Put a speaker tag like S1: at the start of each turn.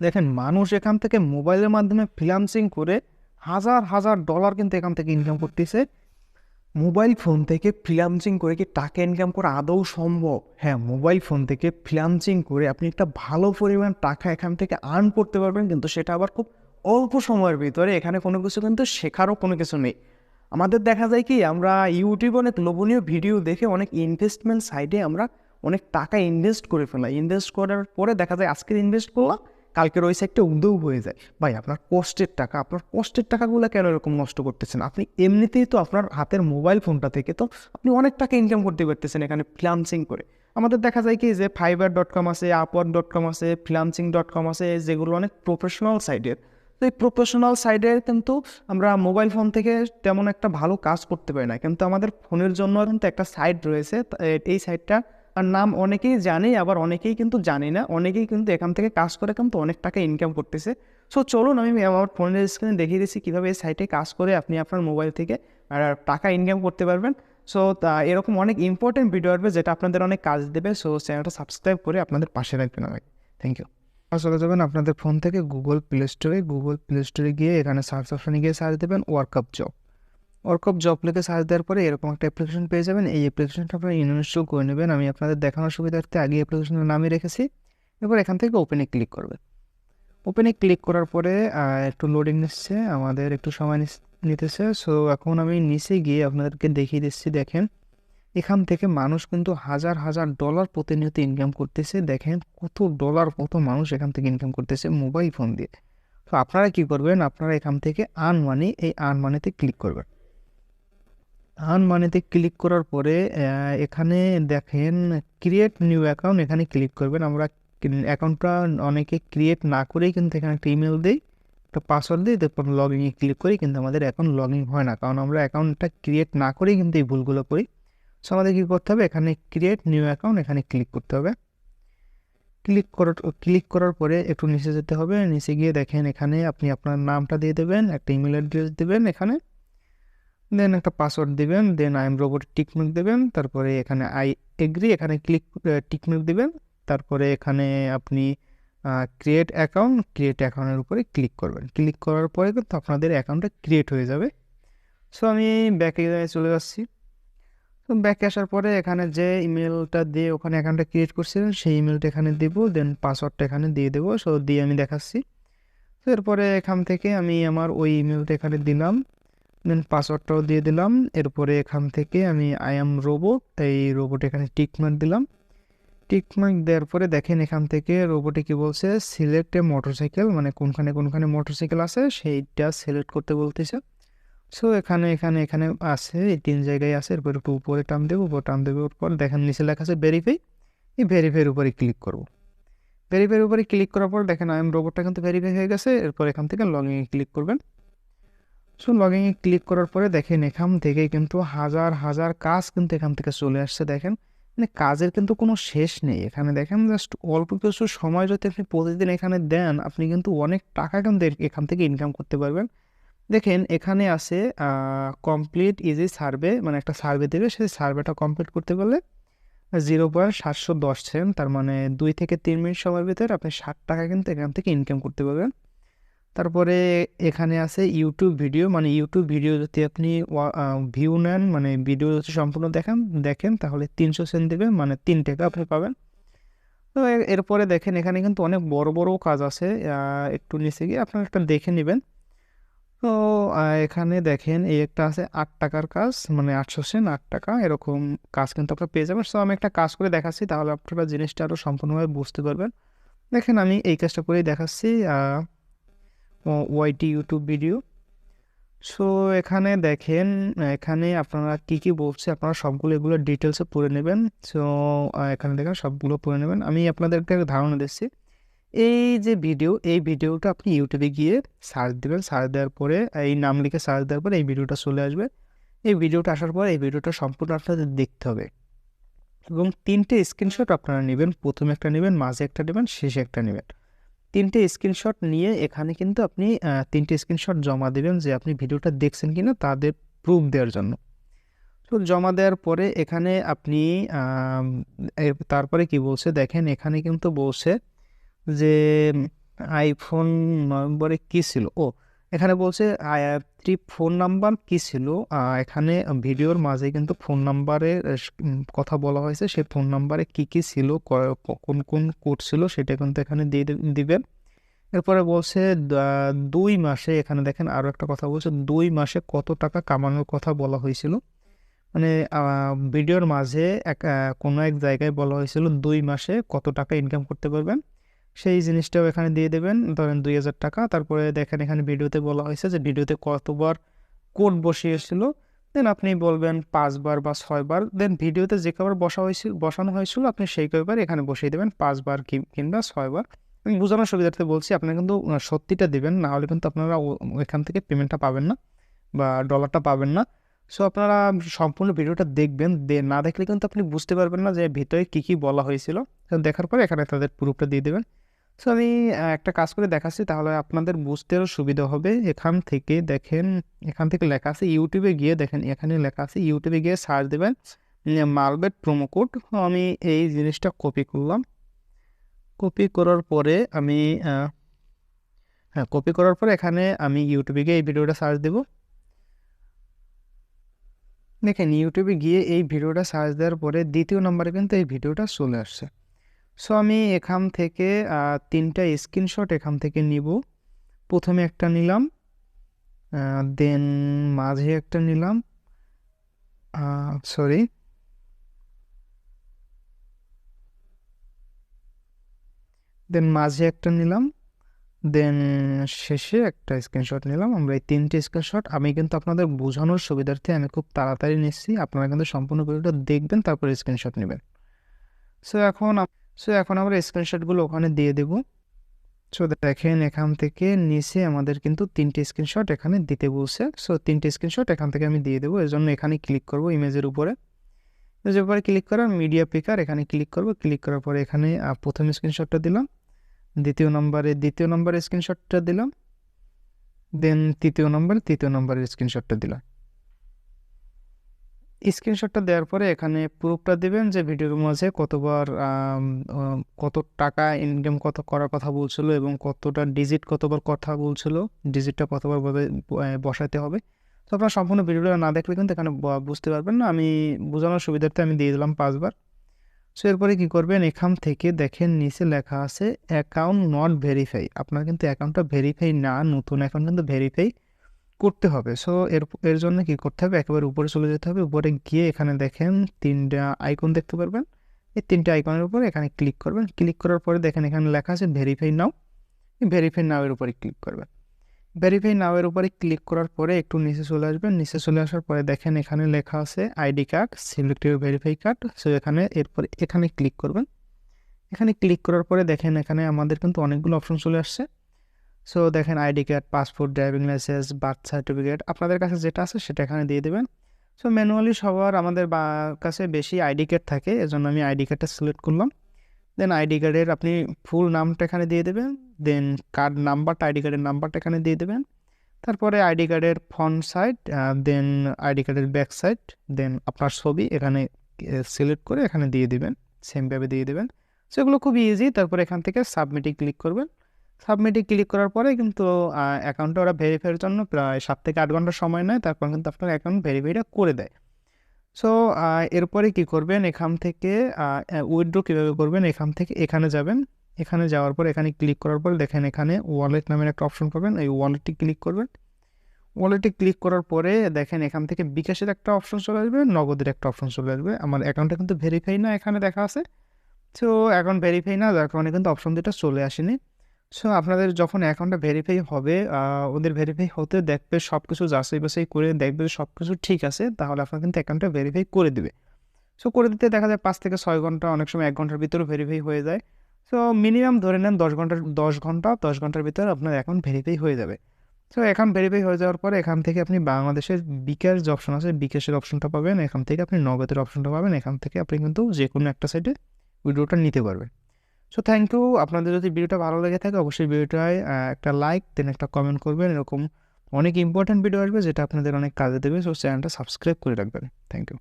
S1: দেখেন, মানুষ এখান থেকে মোবাইলের মাধ্যমে ফ্রিল্যান্সিং করে হাজার হাজার ডলার কিন্তু এখান থেকে ইনকাম করতেছে। মোবাইল ফোন থেকে ফ্রিল্যান্সিং করে কি টাকা ইনকাম করা আদৌ সম্ভব? হ্যাঁ মোবাইল ফোন থেকে ফ্রিল্যান্সিং করে আপনি একটা ভালো পরিমাণ টাকা এখান থেকে আর্ন করতে পারবেন, কিন্তু সেটা আবার খুব অল্প সময়ের ভিতরে। এখানে কোনো কিছু কিন্তু শেখারও কোনো কিছু নেই। আমাদের দেখা যায় কি, আমরা ইউটিউবে অনেক লোভনীয় ভিডিও দেখে অনেক ইনভেস্টমেন্ট সাইডে আমরা অনেক টাকা ইনভেস্ট করে ফেলাই। ইনভেস্ট করার পরে দেখা যায় আজকের ইনভেস্ট করলাম কালকের ওই সাইডটা উদ্যোগ হয়ে যায়। ভাই, আপনার কষ্টের টাকা, আপনার কষ্টের টাকাগুলো কেন এরকম নষ্ট করতেছেন? আপনি এমনিতেই তো আপনার হাতের মোবাইল ফোনটা থেকে তো আপনি অনেক টাকা ইনকাম করতে পারতেছেন এখানে ফ্রিলান্সিং করে। আমাদের দেখা যায় কি যে ফাইবার ডট কম আছে আপওয়ার ডট কম আছে ফ্রিলান্সিং ডট কম আছে, যেগুলো অনেক প্রফেশনাল সাইডের তো এই প্রফেশনাল সাইডে কিন্তু আমরা মোবাইল ফোন থেকে তেমন একটা ভালো কাজ করতে পারি না। কিন্তু আমাদের ফোনের জন্য কিন্তু একটা সাইট রয়েছে এই সাইটটা নাম অনেকেই জানে আবার অনেকেই কিন্তু জানে না। অনেকেই কিন্তু এখান থেকে কাজ করে, কিন্তু অনেক টাকা ইনকাম করতেছে। সো চলুন আমি আমার ফোনের স্ক্রিনে দেখিয়ে দিচ্ছি কীভাবে এই সাইটে কাজ করে আপনি আপনার মোবাইল থেকে আর টাকা ইনকাম করতে পারবেন। সো তা এরকম অনেক ইম্পর্টেন্ট ভিডিও আসবে যেটা আপনাদের অনেক কাজ দেবে। সো চ্যানেলটা সাবস্ক্রাইব করে আপনাদের পাশে রাখবেন আমাকে থ্যাংক ইউ চলে যাবেন আপনাদের ফোন থেকে গুগল প্লে স্টোরে গুগল প্লে স্টোরে গিয়ে এখানে সার্চ অপশানে গিয়ে সার্চ দেবেন ওয়ার্কআপ জব ওয়ার্কআপ জব লিখে সার্চ দেওয়ার পরে এরকম একটা অ্যাপ্লিকেশন পেয়ে যাবেন। এই অ্যাপ্লিকেশনটা আপনারা ইনস্টল করে নেবেন। আমি আপনাদের দেখানোর সুবিধার্থে আগে অ্যাপ্লিকেশনের নামই রেখেছি। এরপর এখান থেকে ওপেনে ক্লিক করবেন ওপেনে ক্লিক করার পরে একটু লোডিং নিচ্ছে। আমাদের একটু সময় নিতেছে। সো এখন আমি নিচে গিয়ে আপনাদেরকে দেখিয়ে দিচ্ছি, দেখেন। এখান থেকে মানুষ কিন্তু হাজার হাজার ডলার প্রতিনিয়ত ইনকাম করতেছে। দেখেন কত ডলার কত মানুষ এখান থেকে ইনকাম করতেছে মোবাইল ফোন দিয়ে। তো আপনারা কি করবেন? আপনারা এখান থেকে আর্ন মানি এই আর্ন মানিতে ক্লিক করবেন। আর্ন মানিতে ক্লিক করার পরে এখানে দেখেন ক্রিয়েট নিউ অ্যাকাউন্ট এখানে ক্লিক করবেন। আমরা অ্যাকাউন্টটা অনেকে ক্রিয়েট না করেই কিন্তু এখানে একটা ইমেল দিই, একটা পাসওয়ার্ড দিই, তারপর লগ ইনে ক্লিক করি, কিন্তু আমাদের অ্যাকাউন্ট লগ ইন হয় না। কারণ আমরা অ্যাকাউন্টটা ক্রিয়েট না করেই কিন্তু এই ভুলগুলো করি। সো আমাদের কী করতে হবে? এখানে ক্রিয়েট নিউ অ্যাকাউন্ট এখানে ক্লিক করতে হবে। ক্লিক করার ক্লিক করার পরে একটু নিচে যেতে হবে। নিচে গিয়ে দেখেন এখানে আপনি আপনার নামটা দিয়ে দেবেন, একটা ইমেল অ্যাড্রেস দেবেন এখানে। দেন একটা পাসওয়ার্ড দেবেন then I am robot tick mark দেবেন, তারপরে এখানে আই এগ্রি এখানে ক্লিক টিকমার্ক দেবেন, তারপরে এখানে আপনি ক্রিয়েট অ্যাকাউন্ট ক্রিয়েট অ্যাকাউন্টের উপরে ক্লিক করবেন। ক্লিক করার পরে কিন্তু আপনাদের অ্যাকাউন্টটা ক্রিয়েট হয়ে যাবে। সো আমি ব্যাকে চলে যাচ্ছি। তো ব্যাকে আসার পরে এখানে যে ইমেলটা দিয়ে ওখানে অ্যাকাউন্টটা ক্রিয়েট করছিলেন, সেই ইমেলটা এখানে দেব দেন পাসওয়ার্ডটা এখানে দিয়ে দেবো। সো দিয়ে আমি দেখাচ্ছি। তো এরপরে এখান থেকে আমি আমার ওই ইমেলটা এখানে দিলাম। দেন পাসওয়ার্ডটাও দিয়ে দিলাম। এরপরে এখান থেকে আমি আই এম রোবট এই রোবট এখানে টিক মার্ক দিলাম। টিক মার্ক দেওয়ার পরে দেখেন এখান থেকে রোবটে কি বলছে সিলেক্ট এ মোটরসাইকেল মানে কোনখানে কোনখানে মোটরসাইকেল আছে, সেইটা সিলেক্ট করতে বলতেছে। সো এখানে এখানে এখানে আছে, এই তিন জায়গায় আছে, এরপর একটু উপরে টান দেবো, উপরে টান দেওয়ার পর দেখেন নিচে লেখা আছে ভেরিফাই এই ভেরিফাইয়ের উপরে ক্লিক করব। ভেরিফাইয়ের উপরে ক্লিক করার পর দেখেন আই এম রোবটটা কিন্তু ভেরিফাই হয়ে গেছে, এরপর এখান থেকে লগইনে ক্লিক করবেন। সো লগইনে ক্লিক করার পরে দেখেন এখান থেকে কিন্তু হাজার হাজার কাজ কিন্তু এখান থেকে চলে আসছে, দেখেন। মানে কাজের কিন্তু কোনো শেষ নেই। এখানে দেখেন জাস্ট অল্প কিছু সময় যদি আপনি প্রতিদিন এখানে দেন, আপনি কিন্তু অনেক টাকা কিন্তু এখান থেকে ইনকাম করতে পারবেন। দেখেন এখানে আছে কমপ্লিট ইজি সার্ভে মানে একটা সার্ভে দেবে, সেই সার্ভেটা কমপ্লিট করতে পারলে জিরো পয়েন্ট সাতশো দশ সেন্ট তার মানে দুই থেকে তিন মিনিট সময়ের ভিতরে আপনি ষাট টাকা কিন্তু এখান থেকে ইনকাম করতে পারবেন। তারপরে এখানে আছে ইউটিউব ভিডিও মানে ইউটিউব ভিডিও যদি আপনি ভিউ নেন মানে ভিডিও যদি সম্পূর্ণ দেখেন দেখেন, তাহলে তিনশো সেন্ট দেবে মানে তিন টাকা আপনি পাবেন। তো এরপরে দেখেন, এখানে কিন্তু অনেক বড় বড় কাজ আছে একটু নিচে গিয়ে আপনারা একটা দেখে নেবেন। তো এখানে দেখেন, এই একটা আছে আট টাকার কাজ মানে আটশো সেন্ট আট টাকা, এরকম কাজ কিন্তু আপনারা পেয়ে যাবেন। সো আমি একটা কাজ করে দেখাচ্ছি, তাহলে আপনারা জিনিসটা আরও সম্পূর্ণভাবে বুঝতে পারবেন। দেখেন, আমি এই কাজটা করেই দেখাচ্ছি ওয়াইটি ইউটিউব ভিডিও। সো, এখানে দেখেন, এখানে আপনারা কি কি বলছে, আপনারা সবগুলো এগুলো ডিটেলসে পড়ে নেবেন। সো এখানে দেখেন, সবগুলো পড়ে নেবেন। আমি আপনাদেরকে একটা ধারণা দিচ্ছি। এই যে ভিডিও, এই ভিডিওটা আপনি ইউটিউবে গিয়ে সার্চ দেবেন। সার্চ দেওয়ার পরে, এই নাম লিখে সার্চ দেওয়ার পরে এই ভিডিওটা চলে আসবে। এই ভিডিওটা আসার পর, এই ভিডিওটা সম্পূর্ণ আপনাদের দেখতে হবে। এবং তিনটে স্ক্রিনশট আপনারা নেবেন। প্রথমে একটা নেবেন, মাঝে একটা নেবেন, শেষে একটা নেবেন। তিনটে স্ক্রিনশট নিয়ে এখানে কিন্তু আপনি তিনটে স্ক্রিনশট জমা দেবেন যে আপনি ভিডিওটা দেখছেন কিনা তাদের প্রুফ দেওয়ার জন্য। তো জমা দেওয়ার পরে এখানে আপনি তারপরে কি বলছে? দেখেন এখানে কিন্তু বলছে যে, আইফোন নভেম্বরে কী ছিল? ও এখানে বলছে থ্রি ফোন নাম্বার কী ছিল? এখানে ভিডিওর মাঝে কিন্তু ফোন নাম্বারের কথা বলা হয়েছে। সেই ফোন নাম্বারে কী কী ছিল? কোন কোন কোড ছিল? সেটা কিন্তু এখানে দিয়ে দিবেন এরপরে বলছে দুই মাসে, এখানে দেখেন আরও একটা কথা বলছে, দুই মাসে কত টাকা কামানোর কথা বলা হয়েছিল? মানে ভিডিওর মাঝে এক কোনো এক জায়গায় বলা হয়েছিল, দুই মাসে কত টাকা ইনকাম করতে পারবেন? সেই জিনিসটাও এখানে দিয়ে দেবেন। ধরেন দুই হাজার টাকা। তারপরে দেখেন এখানে ভিডিওতে বলা হয়েছে যে ভিডিওতে কতবার কোড বসিয়েছিল। দেন আপনি বলবেন পাঁচবার বা ছয়বার। দেন ভিডিওতে যে কবার বসা হয়েছিল বসানো হয়েছিল, আপনি সেই কবার এখানে বসিয়ে দেবেন, পাঁচবার কিংবা ছয়বার। আমি বোঝানোর সুবিধার্থে বলছি আপনারা কিন্তু সত্যিটা দেবেন না, হলে কিন্তু আপনারা এখান থেকে পেমেন্টটা পাবেন না বা ডলারটা পাবেন না। সো আপনারা সম্পূর্ণ ভিডিওটা দেখবেন, দে- না দেখলে কিন্তু আপনি বুঝতে পারবেন না যে ভিতরে কী কী বলা হয়েছিল। দেখার পরে এখানে তাদের প্রুফটা দিয়ে দেবেন। সো আমি একটা কাজ করে দেখাচ্ছি, তাহলে আপনাদের বুঝতেও সুবিধা হবে। এখান থেকে দেখেন, এখান থেকে লেখা আছে ইউটিউবে গিয়ে দেখেন, এখানে লেখা আছে ইউটিউবে গিয়ে সার্চ দেবেন মালবেট প্রোমো কোড আমি এই জিনিসটা কপি করলাম। কপি করার পরে আমি হ্যাঁ কপি করার পরে এখানে আমি ইউটিউবে গিয়ে এই ভিডিওটা সার্চ দেব। দেখেন ইউটিউবে গিয়ে এই ভিডিওটা সার্চ দেওয়ার পরে দ্বিতীয় নম্বরে কিন্তু এই ভিডিওটা চলে আসছে। সো আমি এখান থেকে তিনটা স্ক্রিনশট এখান থেকে নিব। প্রথমে একটা নিলাম দেন মাঝে একটা নিলাম সরি দেন মাঝে একটা নিলাম, দেন শেষে একটা স্ক্রিনশট নিলাম। আমরা এই তিনটে স্ক্রিনশট, আমি কিন্তু আপনাদের বোঝানোর সুবিধার্থে আমি খুব তাড়াতাড়ি নিচ্ছি। আপনারা কিন্তু সম্পূর্ণ ভিডিওটা দেখবেন, তারপরে স্ক্রিনশট নেবেন। সো এখন সো এখন আমরা স্ক্রিনশটগুলো ওখানে দিয়ে দেব। সো দেখেন এখান থেকে নিচে আমাদের কিন্তু তিনটে স্ক্রিনশট এখানে দিতে বলছে। সো তিনটে স্ক্রিনশট এখান থেকে আমি দিয়ে দেবো। এর জন্য এখানে ক্লিক করব ইমেজের উপরে। ইমেজের উপরে ক্লিক করার মিডিয়া পিকার এখানে ক্লিক করব। ক্লিক করার পরে এখানে প্রথম স্ক্রিনশটটা দিলাম। দ্বিতীয় নম্বরে, দ্বিতীয় নম্বরের স্ক্রিনশটটা দিলাম। দেন তৃতীয় নম্বরে, তৃতীয় নম্বরের স্ক্রিনশটটা দিলাম। স্ক্রিনশটটা দেওয়ার পরে এখানে প্রুফটা দিবেন যে ভিডিওর মাঝে কতবার কত টাকা ইনকাম কত করার কথা বলছিল এবং কতটা ডিজিট কতবার কথা বলছিল। ডিজিটটা কতবার বসাতে হবে। তো আপনার সম্পূর্ণ ভিডিওটা না দেখলে কিন্তু এখানে বুঝতে পারবেন না। আমি বোঝানোর সুবিধার্থে আমি দিয়ে দিলাম পাঁচবার। সো এরপরে কী করবেন? এখান থেকে দেখেন নিচে লেখা আছে অ্যাকাউন্ট নট ভেরিফাই আপনার কিন্তু অ্যাকাউন্টটা ভেরিফাই না, নতুন অ্যাকাউন্ট কিন্তু ভেরিফাই করতে হবে। সো এর এর জন্য কি করতে হবে? একেবারে উপরে চলে যেতে হবে। উপরে গিয়ে এখানে দেখেন তিনটা আইকন দেখতে পারবেন। এই তিনটা আইকনের উপরে এখানে ক্লিক করবেন। ক্লিক করার পরে দেখেন এখানে লেখা আছে ভেরিফাই নাও ভেরিফাই নাও এর উপরে ক্লিক করবেন। ভেরিফাই নাও এর উপরে ক্লিক করার পরে একটু নিচে চলে আসবেন। নিচে চলে আসার পরে দেখেন এখানে লেখা আছে ID card select your verify card so এখানে, এরপরে এখানে ক্লিক করবেন। এখানে ক্লিক করার পরে দেখেন এখানে আমাদের কিন্তু অনেকগুলো অপশন চলে আসছে। সো দেখেন ID card passport driving licence birth certificate আপনাদের কাছে যেটা আছে সেটা এখানে দিয়ে দেবেন। সো ম্যানুয়ালি সবার আমাদের কাছে বেশি আইডি কার্ড থাকে, এজন্য আমি আইডি কার্ডটা সিলেক্ট করলাম। দেন আইডি কার্ডের আপনি ফুল নামটা এখানে দিয়ে দেবেন দেন কার্ড নাম্বারটা আইডি কার্ডের নাম্বারটা এখানে দিয়ে দেবেন। তারপরে আইডি কার্ডের ফ্রন্ট সাইড দেন আইডি কার্ডের ব্যাক সাইড দেন আপনার ছবি এখানে সিলেক্ট করে এখানে দিয়ে দিবেন। সেমভাবে দিয়ে দেবেন। সেগুলো খুব ইজি তারপরে এখান থেকে সাবমিটে ক্লিক করবেন। সাবমিটে ক্লিক করার পরে কিন্তু অ্যাকাউন্টটা ওরা ভেরিফাইয়ের জন্য প্রায় সাত থেকে আট ঘণ্টা সময় নেয়। তারপর কিন্তু আপনার অ্যাকাউন্ট ভেরিফাইটা করে দেয়। সো এরপরে কি করবেন? এখান থেকে উইথড্র কীভাবে করবেন? এখান থেকে এখানে যাবেন। এখানে যাওয়ার পর, এখানে ক্লিক করার পর দেখেন এখানে ওয়ালেট নামের একটা অপশন পাবেন। এই ওয়ালেটটি ক্লিক করবেন। ওয়ালেটে ক্লিক করার পরে দেখেন এখান থেকে বিকাশের একটা অপশন চলে আসবে, নগদের একটা অপশন চলে আসবে। আমার অ্যাকাউন্টটা কিন্তু ভেরিফাই না এখানে দেখা আছে। সো অ্যাকাউন্ট ভেরিফাই না, যার কারণে কিন্তু অপশন দুটো চলে আসেনি। সো আপনাদের যখন অ্যাকাউন্টটা ভেরিফাই হবে ওদের ভেরিফাই হতে দেখবে সব কিছু যাচাই বাছাই করে দেখবে সব কিছু ঠিক আছে, তাহলে আপনার কিন্তু অ্যাকাউন্টটা ভেরিফাই করে দেবে। সো করে দিতে দেখা যায় পাঁচ থেকে ছয় ঘণ্টা, অনেক সময় এক ঘণ্টার ভিতরে ভেরিফাই হয়ে যায়। সো মিনিমাম ধরে নেন দশ ঘণ্টার দশ ঘণ্টা, দশ ঘণ্টার ভিতরে আপনার অ্যাকাউন্ট ভেরিফাই হয়ে যাবে। সো অ্যাকাউন্ট ভেরিফাই হয়ে যাওয়ার পরে এখান থেকে আপনি বাংলাদেশের বিকাশ যে অপশন আছে, বিকাশের অপশনটা পাবেন। এখান থেকে আপনি নগদের অপশনটা পাবেন। এখান থেকে আপনি কিন্তু যে কোনো একটা সাইডে ভিডিওটা নিতে পারবেন। সো থ্যাংক ইউ আপনাদের যদি ভিডিওটা ভালো লেগে থাকে, অবশ্যই ভিডিওটায় একটা লাইক দেন একটা কমেন্ট করবেন। এরকম অনেক ইম্পর্ট্যান্ট ভিডিও আসবে, যেটা আপনাদের অনেক কাজে দেবে। সো চ্যানেলটা সাবস্ক্রাইব করে রাখবেন। Thank you